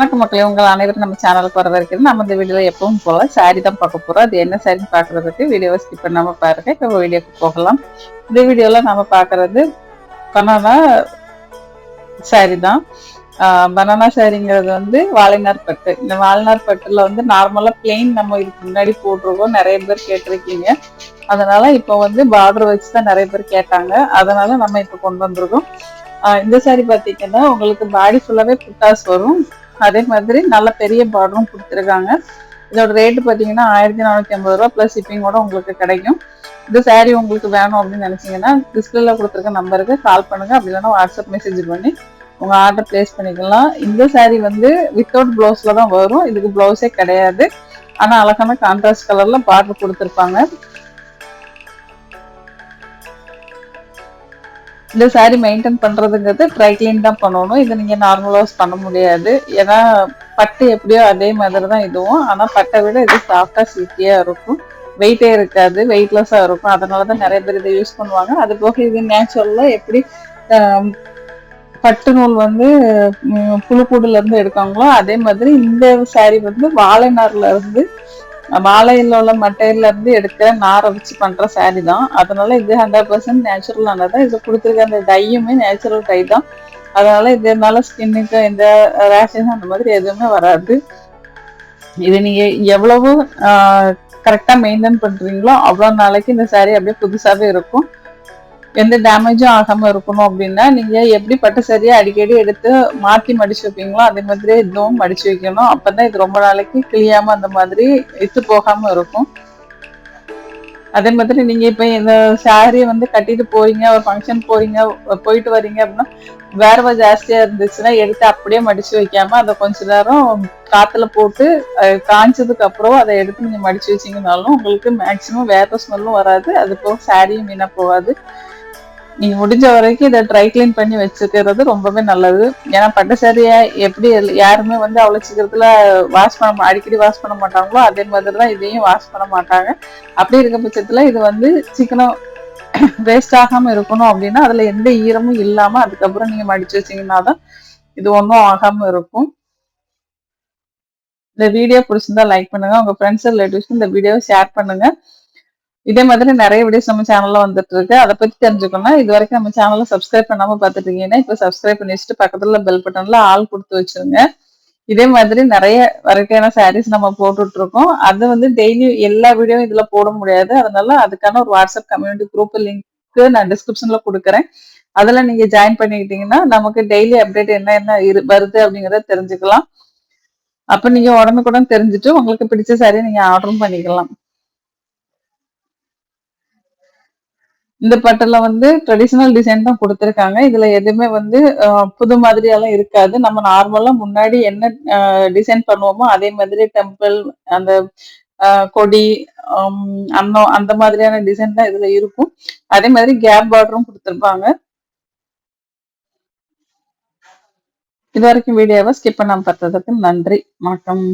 வணக்கம் மக்களே உங்கள் அனைவரும் நம்ம சேனலுக்கு வர வரைக்கும் நம்ம இந்த வீடியோல எப்பவும் போல சாரி தான் பார்க்க போறோம். அது என்ன சாரின்னு பாக்குறதுக்கு வீடியோவை ஸ்கிப் பண்ணாம பாருங்க. இப்போ வீடியோக்கு போகலாம். இந்த வீடியோல நம்ம பார்க்கறது பனானா சாரி தான். பனானா சாரிங்கிறது வந்து வாழைநார் பட்டு. இந்த வாழைநார் பட்டுல வந்து நார்மலா பிளெயின் நம்ம இதுக்கு முன்னாடி போட்டிருக்கோம். நிறைய பேர் கேட்டிருக்கீங்க. அதனால இப்போ வந்து பார்டர் வச்சு தான் நிறைய பேர் கேட்டாங்க. அதனால நம்ம இப்போ கொண்டு வந்திருக்கோம். இந்த சாரி பார்த்தீங்கன்னா உங்களுக்கு பாடி ஃபுல்லாகவே புட்டாஸ் வரும். அதே மாதிரி நல்ல பெரிய பார்டரும் கொடுத்துருக்காங்க. இதோட ரேட்டு பார்த்தீங்கன்னா ஆயிரத்தி நானூற்றி ஐம்பது ரூபா ப்ளஸ் ஷிப்பிங்கோட உங்களுக்கு கிடைக்கும். இந்த சாரீ உங்களுக்கு வேணும் அப்படின்னு நினச்சிங்கன்னா டிஸ்பிளேல கொடுத்துருக்க நம்பருக்கு கால் பண்ணுங்கள் அப்படி இல்லைன்னா வாட்ஸ்அப் மெசேஜ் பண்ணி உங்கள் ஆர்டர் பிளேஸ் பண்ணிக்கலாம். இந்த சாரீ வந்து வித்தவுட் ப்ளவுஸில் தான் வரும். இதுக்கு ப்ளவுஸே கிடையாது. ஆனால் அழகான கான்ட்ராஸ்ட் கலரில் பார்டர் கொடுத்துருப்பாங்க. இந்த saree மெயின்டைன் பண்ணுறதுங்கிறது ட்ரை கிளீன் தான் பண்ணணும். இதை நீங்கள் நார்மல் வாஷ் பண்ண முடியாது. ஏன்னா பட்டு எப்படியோ அதே மாதிரி தான் இதுவும். ஆனால் பட்டை விட இது சாஃப்டாக சில்கியா இருக்கும். வெயிட்டே இருக்காது. வெயிட்லெஸ்ஸாக இருக்கும். அதனால தான் நிறைய பேர் இதை யூஸ் பண்ணுவாங்க. அது போக இது நேச்சுரலாக எப்படி பட்டு நூல் வந்து புழுக்கூடுலேருந்து எடுக்காங்களோ அதே மாதிரி இந்த saree வந்து வாழைநாரில் இருந்து மாலையில் உள்ள மட்டையில இருந்து எடுக்கிற நாரை வச்சு பண்ற சாரி தான். அதனால இது ஹண்ட்ரட் பர்சன்ட் நேச்சுரலானதான் இது கொடுத்துருக்க அந்த டையுமே நேச்சுரல் டை தான். அதனால இதனால ஸ்கின்னுக்கு எந்த ரேஷஸ் அந்த மாதிரி எதுவுமே வராது. இது நீங்க எவ்வளவு கரெக்டா மெயின்டைன் பண்றீங்களோ அவ்வளவு நாளைக்கு இந்த சாரி அப்படியே புதுசாவே இருக்கும். எந்த டேமேஜும் ஆகாம இருக்கணும் அப்படின்னா நீங்க எப்படி பட்டு சரியா அடிக்கடி எடுத்து மாத்தி மடிச்சு வைப்பீங்களோ அதே மாதிரி இதுவும் மடிச்சு வைக்கணும். அப்பதான் இது ரொம்ப நாளைக்கு கிளியாம அந்த மாதிரி இத்து போகாம இருக்கும். அதே மாதிரி நீங்க இப்ப இந்த சாரியை வந்து கட்டிட்டு போறீங்க ஒரு ஃபங்க்ஷன் போறீங்க போயிட்டு வரீங்க அப்படின்னா வேர்வை ஜாஸ்தியா இருந்துச்சுன்னா எடுத்து அப்படியே மடிச்சு வைக்காம அதை கொஞ்ச நேரம் காத்துல போட்டு அஹ், காஞ்சதுக்கு அப்புறம் அதை எடுத்து நீங்க மடிச்சு வச்சீங்கனாலும் உங்களுக்கு மேக்சிமம் வேர்வை ஸ்மெல்லும் வராது. அது போக சாரியும் வீணா போகாது. நீங்க முடிஞ்ச வரைக்கும் இதை ட்ரை கிளீன் பண்ணி வச்சுக்கிறது ரொம்பவே நல்லது. ஏன்னா பட்டு சாரியை எப்படி யாருமே வந்து அவ்வளவு சீக்கிரத்துல வாஷ் பண்ண அடிக்கடி வாஷ் பண்ண மாட்டாங்களோ அதே மாதிரி தான் இதையும் வாஷ் பண்ண மாட்டாங்க. அப்படி இருக்க பட்சத்துல இது வந்து சீக்கிரம் வேஸ்ட் ஆகாம இருக்கணும் அப்படின்னா அதுல எந்த ஈரமும் இல்லாம அதுக்கப்புறம் நீங்க மடிச்சு வச்சீங்கன்னா தான் இது ஒன்றும் ஆகாம இருக்கும். இந்த வீடியோ பிடிச்சிருந்தா லைக் பண்ணுங்க. உங்க ஃப்ரெண்ட்ஸ் ரிலேட்டிவ்ஸ்க்கு இந்த வீடியோவை ஷேர் பண்ணுங்க. இதே மாதிரி நிறைய வீடியோஸ் நம்ம சேனல்ல வந்துட்டு இருக்கு அதை பத்தி தெரிஞ்சுக்கணும் இது வரைக்கும் நம்ம சேனல்ல சப்ஸ்கிரைப் பண்ணாம பாத்துட்டு இருக்கீங்கன்னா இப்போ சப்ஸ்கிரைப் பண்ணி வச்சுட்டு பக்கத்துல பெல் பட்டன்ல ஆள் கொடுத்து வச்சிருங்க. இதே மாதிரி நிறைய வெரைட்டியான சாரீஸ் நம்ம போட்டுட்டு இருக்கோம் அது வந்து டெய்லி எல்லா வீடியோவும் இதுல போட முடியாது. அதனால அதுக்கான ஒரு வாட்ஸ்அப் கம்யூனிட்டி குரூப் லிங்க் நான் டிஸ்கிரிப்ஷன்ல கொடுக்குறேன். அதுல நீங்க ஜாயின் பண்ணிக்கிட்டீங்கன்னா நமக்கு டெய்லி அப்டேட் என்ன என்ன இரு- வருது அப்படிங்கறத தெரிஞ்சுக்கலாம். அப்ப நீங்க உடனுக்குடன் தெரிஞ்சுட்டு உங்களுக்கு பிடிச்ச சாரி நீங்க ஆர்டரும் பண்ணிக்கலாம். இந்த பட்டுல வந்து ட்ரெடிஷ்னல் டிசைன் தான் கொடுத்துருக்காங்க. இதுல எதுவுமே வந்து புது மாதிரியெல்லாம் இருக்காது. நம்ம நார்மலா முன்னாடி என்ன டிசைன் பண்ணுவோமோ அதே மாதிரி டெம்பிள் அந்த கொடி ஹம், அன்னம் அந்த மாதிரியான டிசைன் தான் இதுல இருக்கும். அதே மாதிரி கேப் பார்டரும் கொடுத்துருப்பாங்க. இது வரைக்கும் வீடியோவை ஸ்கிப் பண்ணாமல் பார்த்ததுக்கு நன்றி. வணக்கம்.